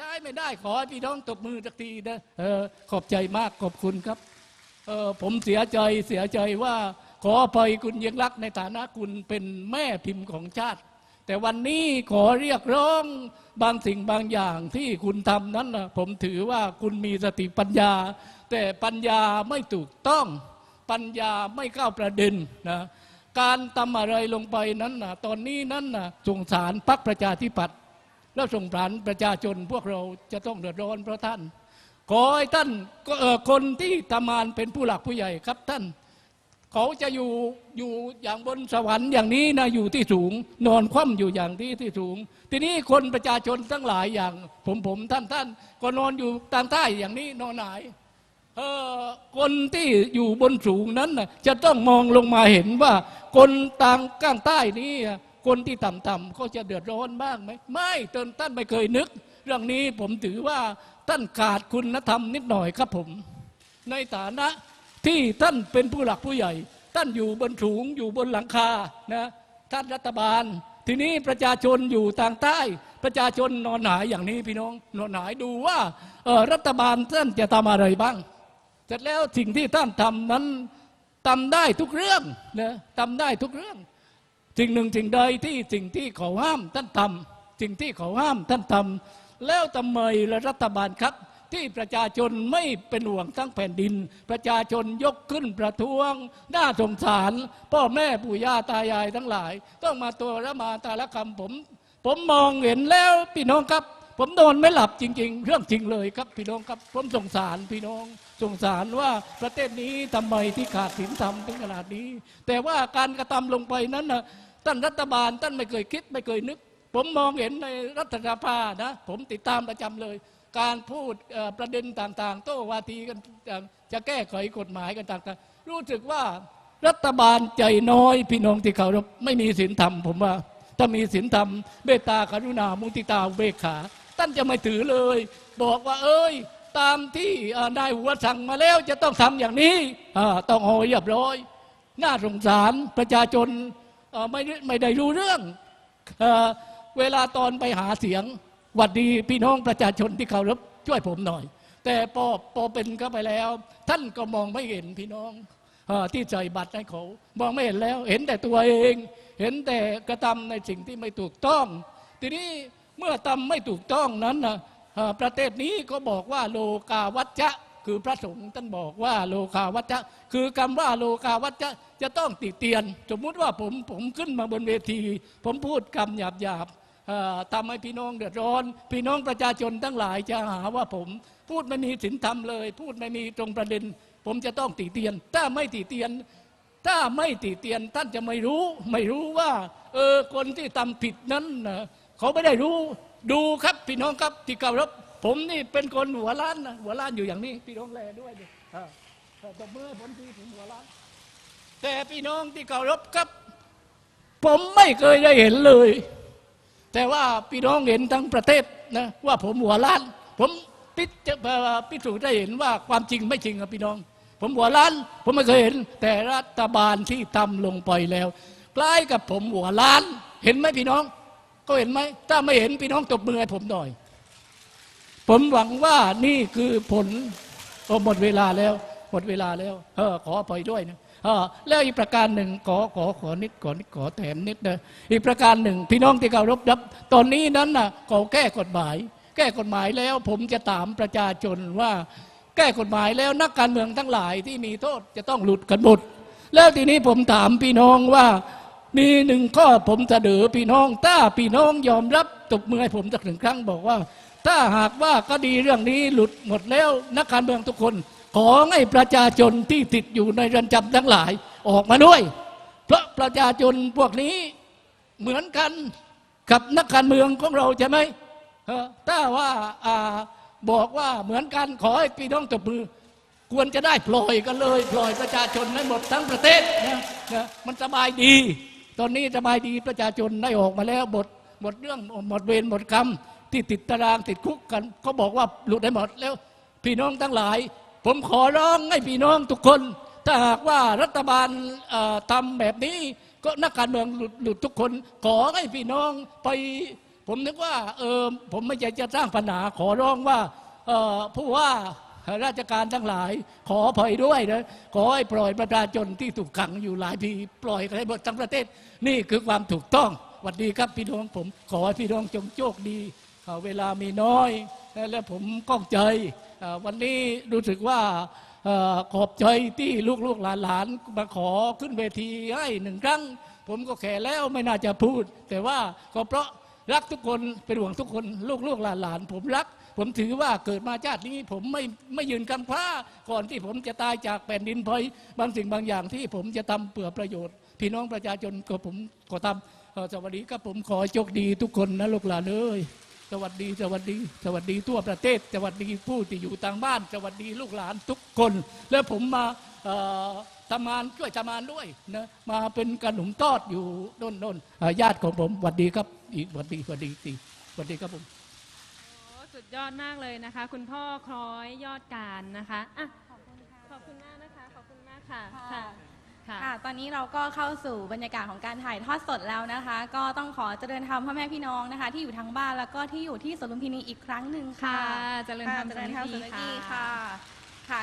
ใช้ไม่ได้ ขอให้พี่น้องตบมือสักทีนะเออขอบใจมากขอบคุณครับเออผมเสียใจเสียใจว่า ขออภัยคุณยังรักในฐานะคุณเป็นแม่พิมพ์ของชาติ แต่วันนี้ขอเรียกร้องบางสิ่งบางอย่างที่คุณทำนั้นนะผมถือว่าคุณมีสติปัญญา แต่ปัญญาไม่ถูกต้อง ปัญญาไม่เข้าประเด็นนะการทำอะไรลงไปนั้นนะตอนนี้นั้นนะสงสารพรรคประชาธิปัตย์ แล้วสงสารประชาชนพวกเราจะต้องเดือดร้อนเพราะท่าน ขอให้ท่านก็เออคนที่ทำงานเป็นผู้หลักผู้ใหญ่ครับท่าน เขาจะอยู่อยู่อย่างบนสวรรค์อย่างนี้นะอยู่ที่สูง นอนคว่ำอยู่อย่างที่ที่สูง ทีนี้คนประชาชนทั้งหลายอย่างผมผมท่านท่านก็นอนอยู่ทางใต้อย่างนี้นอนไหนเออคนที่อยู่บนสูงนั้นนะจะต้องมองลงมาเห็นว่าคนทางข้างใต้นี้ คนที่ต่ำๆเขาจะเดือดร้อนบ้างไหมไม่ตนท่านไม่เคยนึก เรื่องนี้ผมถือว่าท่านขาดคุณธรรมนิดหน่อยครับผม ในฐานะที่ท่านเป็นผู้หลักผู้ใหญ่ ท่านอยู่บนสูงอยู่บนหลังคานะท่านรัฐบาล ทีนี้ประชาชนอยู่ทางใต้ ประชาชนนอนหายอย่างนี้พี่น้องนอนหายดูว่าเออรัฐบาลท่านจะทำอะไรบ้างเสร็จแล้วสิ่งที่ท่านทำนั้นทำได้ทุกเรื่องนะทำได้ทุกเรื่อง สิ่งหนึ่งสิ่งใดที่สิ่งที่เขาห้ามท่านทำสิ่งที่เขาห้ามท่านทำแล้วทำไมละรัฐบาลครับ ที่ประชาชนไม่เป็นห่วงทั้งแผ่นดิน ประชาชนยกขึ้นประท้วงน่าสงสาร พ่อแม่ปู่ย่าตายายทั้งหลาย ต้องมาตัวละมาตาละคำผม ผมมองเห็นแล้วพี่น้องครับ ผมนอนไม่หลับจริง ๆ เรื่องจริงเลยครับพี่น้องครับผมสงสารพี่น้องสงสารว่าประเทศนี้ทำไมที่ขาดศีลธรรมถึงขนาดนี้ แต่ว่าการกระทำลงไปนั้นนะ ท่านรัฐบาล ท่านไม่เคยคิดไม่เคยนึก ผมมองเห็นในรัฐสภานะผมติดตามประจำเลย การพูดประเด็นต่างๆ โต้วาทีกันจะแก้ไขกฎหมายกันต่างๆ รู้สึกว่ารัฐบาลใจน้อยพี่น้องที่เขารพไม่มีศีลธรรม ผมว่าถ้ามีศีลธรรมเมตตากรุณามุติตาเบกขา ท่านจะไม่ถือเลย บอกว่าเอ้ยตามที่นายหัวสั่งมาแล้วจะต้องทำอย่างนี้ต้องเอาให้เรียบร้อย น่าสงสารประชาชน ไม่ได้ไม่ได้รู้เรื่องเอเวลาตอนไปหาเสียงหวัดดีพี่น้องประชาชนที่เคารพช่วยผมหน่อย แต่พอพอเป็นเข้าไปแล้ว ท่านก็มองไม่เห็นพี่น้องอที่ใจบัตรให้เขา มองไม่เห็นแล้ว เห็นแต่ตัวเอง เห็นแต่กระทำในสิ่งที่ไม่ถูกต้อง ทีนี้เมื่อทำไม่ถูกต้องนั้นนะประเทศนี้ก็บอกว่าโลกาวัจจะ คือพระสงฆ์ท่านบอกว่าโลกาวัจจะคือคำว่าโลกาวัจจะจะต้องติเตียน สมมุติว่าผมผมขึ้นมาบนเวที ผมพูดคำหยาบหยาบทำให้พี่น้องเดือดร้อน พี่น้องประชาชนทั้งหลายจะหาว่าผม พูดไม่มีศีลธรรมเลย พูดไม่มีตรงประเด็น ผมจะต้องติเตียน ถ้าไม่ติเตียน ถ้าไม่ติเตียนท่านจะไม่รู้ไม่รู้ว่าเออคนที่ทำผิดนั้นเขาไม่ได้รู้ดูครับพี่น้องครับที่เคารพ ผมนี่เป็นคนหัวล้านนะหัวล้านอยู่อย่างนี้ พี่น้องแลด้วยดิตบมือผมทีผมหัวล้าน แต่พี่น้องที่เคารพครับ ผมไม่เคยได้เห็นเลย แต่ว่าพี่น้องเห็นทั้งประเทศนะว่าผมหัวล้าน ผมพิจพิสูจน์ได้เห็นว่าความจริงไม่จริงครับพี่น้อง ผมหัวล้าน ผมไม่เคยเห็น แต่รัฐบาลที่ทำลงไปแล้วคล้ายกับผมหัวล้าน เห็นไหมพี่น้อง ก็เห็นไหมถ้าไม่เห็นพี่น้องตบมือให้ผมหน่อย ผมหวังว่านี่คือผลหมดเวลาแล้ว หมดเวลาแล้ว เออ ขออภัยด้วยนะเออแล้วอีกประการหนึ่งขอขอขอนิดขอนิดขอแถมนิดนะอีกประการหนึ่ง พี่น้องที่เคารพรับ ตอนนี้นั้นน่ะเขาแก้กฎหมาย แก้กฎหมายแล้ว ผมจะถามประชาชนว่า แก้กฎหมายแล้วนักการเมืองทั้งหลายที่มีโทษจะต้องหลุดกันหมดแล้วทีนี้ผมถามพี่น้องว่า มีหนึ่งข้อผมเสนอพี่น้องถ้าพี่น้องยอมรับตบมือให้ผมสักหนึ่งครั้งบอกว่า ถ้าหากว่าคดีเรื่องนี้หลุดหมดแล้วนักการเมืองทุกคน ขอให้ประชาชนที่ติดอยู่ในเรือนจำทั้งหลายออกมาด้วย เพราะประชาชนพวกนี้เหมือนกันกับนักการเมืองของเราใช่ไหมถ้าว่าอ่าบอกว่าเหมือนกันขอให้พี่น้องตบมือควรจะได้ปล่อยกันเลยปล่อยประชาชนให้หมดทั้งประเทศนะนะมันสบายดี ตอนนี้สบายดีประชาชนได้ออกมาแล้วหมดหมดเรื่องหมดเวรหมดกรรม ที่ติดตารางติดคุกกันเขาบอกว่าหลุดได้หมดแล้ว พี่น้องทั้งหลาย ผมขอร้องให้พี่น้องทุกคน ถ้าหากว่ารัฐบาลเอ่อทำแบบนี้ ก็นักการเมืองหลุดหลุดทุกคน ขอให้พี่น้องไป ผมนึกว่าเออผมไม่อยากจะสร้างปัญหาขอร้องว่าผู้ว่าราชการทั้งหลาย ขออภัยด้วยนะขอให้ปล่อยประชาชนที่ถูกขังอยู่หลายปีปล่อยให้หมดทั้งประเทศ นี่คือความถูกต้องสวัสดีครับพี่น้องผม ขอให้พี่น้องจงโชคดี เวลามีน้อย และผมก้องใจ วันนี้รู้สึกว่าขอบใจที่ลูกๆหลานๆมาขอขึ้นเวทีให้หนึ่งครั้ง ผมก็แก่แล้วไม่น่าจะพูด แต่ว่าก็เพราะรักทุกคนเป็นห่วงทุกคนลูกๆหลานๆผมรัก ผมถือว่าเกิดมาชาตินี้ผมไม่ไม่ยืนกำพร้าก่อนที่ผมจะตายจากแผ่นดินพอยบางสิ่งบางอย่างที่ผมจะทำเพื่อประโยชน์ พี่น้องประชาชนก็ผมก็ทำสวัสดีครับผมขอโชคดีทุกคนนะลูกหลานเอ้ย สวัสดี สวัสดี สวัสดีทั่วประเทศ สวัสดีผู้ที่อยู่ต่างบ้าน สวัสดีลูกหลานทุกคน แล้วผมมาเอ่อทำงานช่วยทำงานด้วยนะมาเป็นกระหนุมทอดอยู่น่นน่นญาติของผมสวัสดีครับอีกสวัสดีสวัสดีอีกสวัสดีครับผมโอ้สุดยอดมากเลยนะคะ คุณพ่อคล้อยยอดการนะคะอะขอบคุณค่ะขอบคุณมากนะคะ ขอบคุณมากค่ะค่ะ อนนี้เราก็เข้าสู่บรรยากาศของการถ่ายทอดสดแล้วนะคะ ก็ต้องขอเจริญธรรมพ่อแม่พี่น้องนะคะ ที่อยู่ทางบ้านแล้วก็ที่อยู่ที่สวนลุมพินีอีกครั้งหนึ่งค่ะค่ะเจริญธรรมค่ะเจริญธรรมสสวัวัสสดีดีค่ะค่ะค่ะ